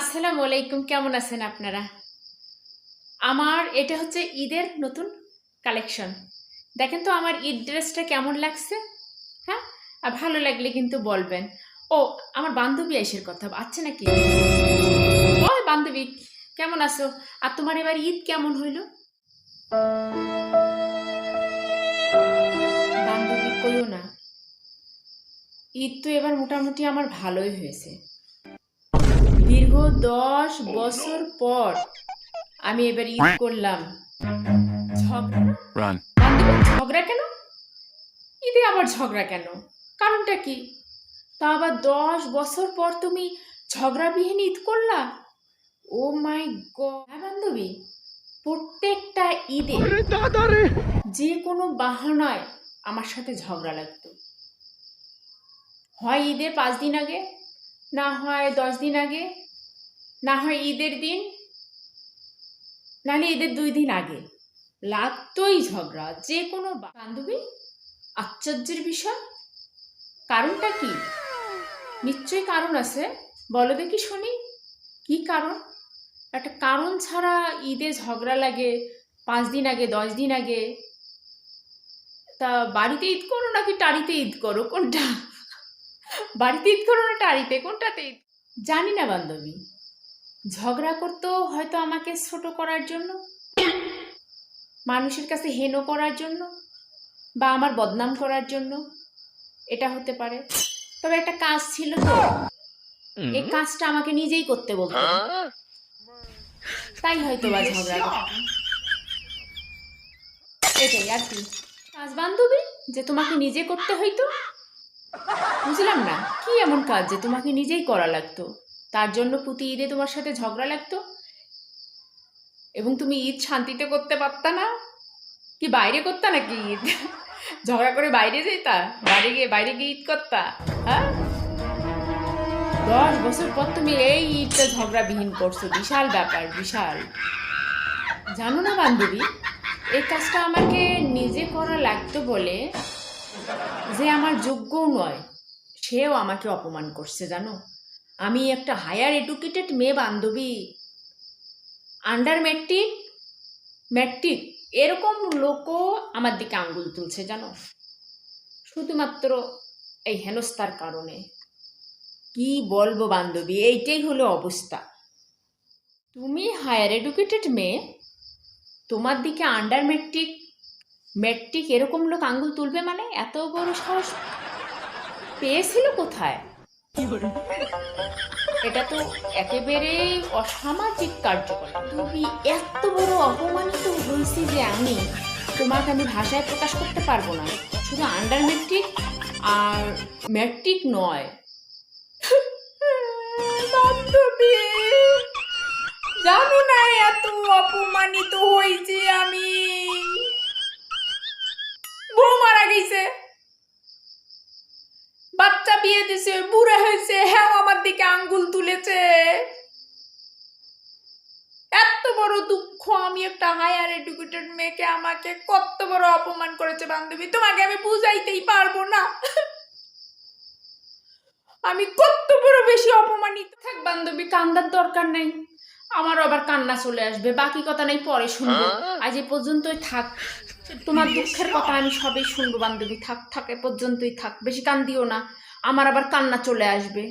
আসসালামু আলাইকুম, কেমন আছেন আপনারা? আমার, এটা হচ্ছে ঈদের নতুন কালেকশন দেখেন তো আমার ঈদ ড্রেসটা কেমন লাগছে? হ্যাঁ? আর ভালো লাগলে কিন্তু বলবেন। ও, আমার বান্ধবী আইসের কথা, আছে নাকি? ওই বান্ধবী, কেমন আছো? আর তোমার এবার ঈদ কেমন হইল? বান্ধবী কইও না, ঈদ তো এবার মোটামুটি আমার ভালোই হয়েছে। দীর্ঘ দশ বছর পর আমি এবার ঈদ করলাম। ঝগড়া কেন? ঈদে আবার ঝগড়া কেন? কারণটা কি? তা আবার দশ বছর পর তুমি ঝগড়াবিহীন ঈদ করলা? Oh my God. হ্যাঁ বান্ধবী প্রত্যেকটা ঈদে যে কোনো বাহানায় আমার সাথে ঝগড়া লাগতো। হয় ঈদের পাঁচ দিন আগে না হয় দশ দিন আগে, না হয় ঈদের দিন, নাহলে ঈদের দুই দিন আগে। লাগতোই ঝগড়া, যে কোনো বান্ধবী, আশ্চর্যের বিষয়। কারণটা কি? নিশ্চয়ই কারণ আছে। বলো দেখি শুনি। কি কারণ? একটা কারণ ছাড়া ঈদে ঝগড়া লাগে, পাঁচ দিন আগে, দশ দিন আগে। তা বাড়িতে ঈদ করো নাকি টাড়িতে ঈদ করো? কোনটা? বাড়িতে ঈদ করো না টাড়িতে কোনটাতে ঈদ? জানি না বান্ধবী। ঝগড়া করতেও হয়তো আমাকে ছোট করার জন্য মানুষের কাছে হেনো করার জন্য বা আমার বদনাম করার জন্য এটা হতে পারে। তবে একটা কাজ ছিল তো এই কাজটা আমাকে নিজেই করতে বলতো তাই হয়তো বা ঝগড়া করতো। এটাই আর কি। কাজ বান্ধবী যে তোমাকে নিজে করতে হইতো বুঝলাম না, কি এমন কাজ যে তোমাকে নিজেই করা লাগতো? তার জন্য প্রতি ঈদে তোমার সাথে ঝগড়া লাগতো? এবং তুমি ঈদ শান্তিতে করতে পারতা না? কি বাইরে করতা নাকি ঈদ? ঝগড়া করে বাইরে যেতা বাইরে গিয়ে বাইরে গিয়ে ঈদ করতা? হ্যাঁ? দশ বছর পর তুমি এই ঈদটা ঝগড়াবিহীন করছ। বিশাল ব্যাপার, বিশাল। জানো না বান্ধবী, এই কাজটা আমাকে নিজে করা লাগতো বলে যে আমার যোগ্যও নয়। সেও আমাকে অপমান করছে, জানো? আমি একটা হায়ার এডুকেটেড মেয়ে বান্ধবী। আন্ডার ম্যাট্রিক ম্যাট্রিক এরকম লোকও আমার দিকে আঙ্গুল তুলছে, জানো? শুধুমাত্র এই হেনস্থার কারণে। কি বলব বান্ধবী, এইটাই হলো অবস্থা। তুমি হায়ার এডুকেটেড মেয়ে, তোমার দিকে আন্ডার ম্যাট্রিক ম্যাট্রিক এরকম লোক আঙ্গুল তুলবে মানে? এত বড় সাহস? পেয়েছিল কোথায়? এটা তো একেবারেই অসামাজিক কার্যকলাপ। তুমি এত বড় অপমানিত হয়েছি যে আমি তোমাকে আমি ভাষায় প্রকাশ করতে পারব না। শুধু আন্ডার ম্যাট্রিক আর ম্যাট্রিক নয়। জানো না এত অপমানিত হয়েছি আমি। বিয়ে বুড়া হয়েছে হ্যাঁ আমার দিকে আঙ্গুল তুলেছে। এত বড় দুঃখ আমি একটা হায়ার এডুকেটেড মেয়েকে আমাকে কত বড় অপমান করেছে বান্ধবী। তোমাকে আমি বুঝাইতেই পারব না। আমি কত বড় বেশি অপমানিত। থাক বান্ধবী কান্দার দরকার নাই। আমার আবার কান্না চলে আসবে বাকি কথা নাই পরে শুনব। আজ এ পর্যন্তই থাক। তোমার দুঃখের কথা আমি সবই শুনব বান্ধবী। থাক থাক এ পর্যন্তই থাক। বেশি কান্দিও না। আমার আবার কান্না চলে আসবে।